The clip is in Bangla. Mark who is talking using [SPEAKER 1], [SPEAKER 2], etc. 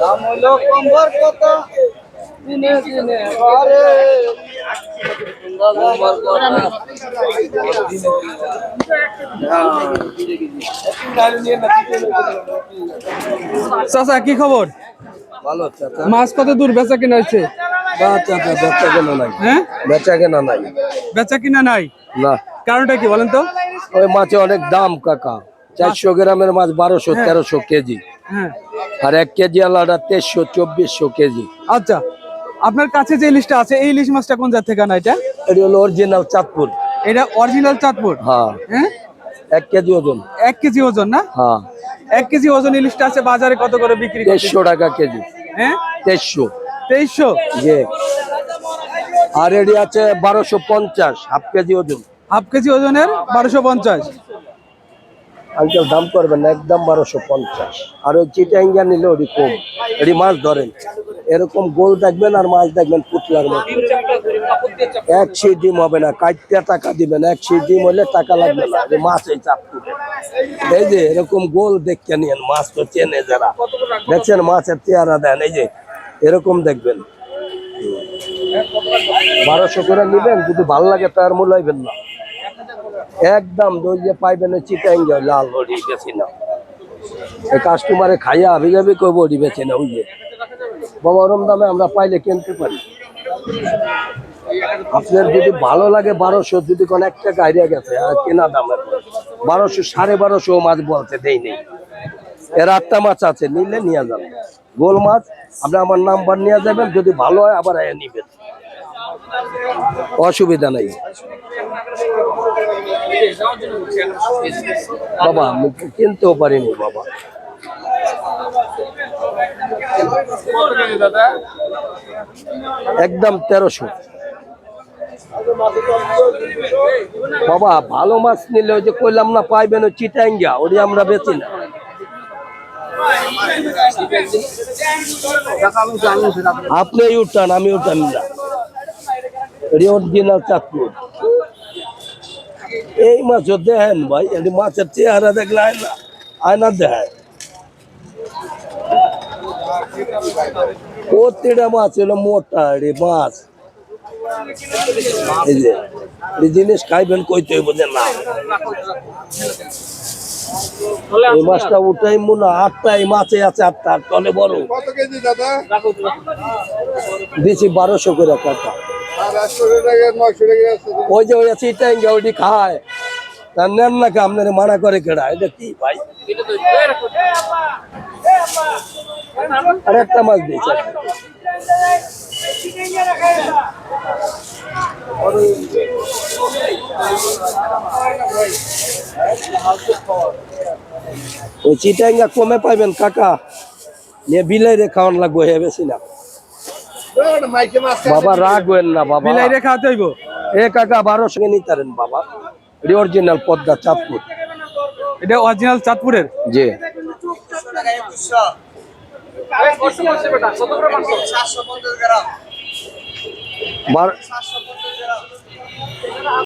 [SPEAKER 1] দাম হলো কম্বর কত? দিনে দিনে। বাড়ে
[SPEAKER 2] চাচা কি খবর?
[SPEAKER 1] ভালো চাচা।
[SPEAKER 2] মাছ কত দূর বেচা কিনা হচ্ছে
[SPEAKER 1] চাচা বেচা কেনা নাই।
[SPEAKER 2] হ্যাঁ?
[SPEAKER 1] বেচা কেনা নাই।
[SPEAKER 2] বেচা কিনা নাই?
[SPEAKER 1] না।
[SPEAKER 2] কারণটা কি বলেন তো?
[SPEAKER 1] ওই মাছে অনেক দাম কাকা। চারশো গ্রামের মাছ বারোশো তেরোশো কেজি।
[SPEAKER 2] হ্যাঁ।
[SPEAKER 1] আর এক কেজি আলাদা তেইশশো চব্বিশশো কেজি।
[SPEAKER 2] আচ্ছা আপনার কাছে যে ইলিশটা আছে এই ইলিশ মাছটা কোন জাত থেকে আনা এটা?
[SPEAKER 1] এটা হলো অরিজিনাল চাঁদপুর।
[SPEAKER 2] এটা অরিজিনাল চাঁদপুর?
[SPEAKER 1] হ্যাঁ।
[SPEAKER 2] হ্যাঁ?
[SPEAKER 1] এক কেজি ওজন।
[SPEAKER 2] এক কেজি ওজন না?
[SPEAKER 1] হ্যাঁ।
[SPEAKER 2] এক কেজি ওজন ইলিশটা আছে বাজারে কত করে বিক্রি
[SPEAKER 1] তেইশশো টাকা কেজি।
[SPEAKER 2] হ্যাঁ?
[SPEAKER 1] তেইশশো।
[SPEAKER 2] তেইশশো?
[SPEAKER 1] যে আর এটি আছে বারোশো পঞ্চাশ হাফ কেজি ওজন।
[SPEAKER 2] হাফ কেজি ওজনের বারোশো পঞ্চাশ।
[SPEAKER 1] আঙ্কেল দাম করবেন একদম বারোশো পঞ্চাশ। আর ওই চিটাঙ্গা নিলে ওটি কম। এটি মাছ ধরেন। এরকম গোল দেখবেন আর মাছ দেখবেন পুতলার মতো। এক সেই ডিম হবে না, কাটতে টাকা দিবেন। এক সেই ডিম হলে টাকা লাগবে না। মাছ এই চাপ। এই যে এরকম গোল দেখতে নিয়েন, মাছ তো চেনে যারা। দেখছেন মাছের চেহারা দেন, এই যে এরকম দেখবেন। বারোশো করে নিবেন, যদি ভালো লাগে তার মূল্য হইবেন না। একদম ওই যে পাইবেন ওই চিটাঙ্গা লাল ওটি বেশি না এই কাস্টমারে খাইয়া আবি যাবি কইব ওটি বেছে না ওই যে। বাবা, ওরম দামে আমরা পাইলে কিনতে পারি। আপনার যদি ভালো লাগে বারোশো, যদি কোন এক টাকা হারিয়ে গেছে আর কেনা দামের বারোশো, সাড়ে বারোশো মাছ বলতে দেই নেই। এর আটটা মাছ আছে, নিলে নিয়ে যাবেন গোল মাছ, আপনি আমার নাম্বার নিয়ে যাবেন, যদি ভালো হয় আবার নিবেন। অসুবিধা নাই। বাবা কিনতেও পারিনি, বাবা। একদম তেরোশো। বাবা, ভালো মাছ নিলে ওই যে কইলাম না, পাইবেন ওই চিটাঙ্গা ওটি আমরা বেচি না। আপনি উঠান, আমি উঠান না। অরিজিনাল চাঁদপুর এই মাছ দেখেন ভাই, এটি মাছের চেহারা দেখলে আয়না আয়না দেখেন। প্রতিটা মাছ হলো মোটা রে মাছ। এই যে, এই জিনিস খাইবেন কইতে যে না। এই মাছটা উঠাই মনে আটটা এই মাছে আছে আটটা তলে বড়। দিছি বারোশো করে টাকা ওই যে ওই আছে ইটাঙ্গা ওইটি খায়। তা নেন না কে আপনার মানা করে কেডা? এটা কি ভাই? আর একটা মাছ দিয়েছে। ওই চিটাঙ্গা কমে পাইবেন, কাকা। নিয়ে বিলাই রে খাওয়ান লাগবো হে বেশি না।
[SPEAKER 3] রাগ
[SPEAKER 1] বাবা রাগ না বাবা।
[SPEAKER 2] বিলাই রেখা হইব।
[SPEAKER 1] এ কাকা বারোশো নিতারেন বাবা। অরিজিনাল পদ্মা চাঁদপুর।
[SPEAKER 2] এটা অরিজিনাল চাঁদপুরের?
[SPEAKER 1] জি। বার-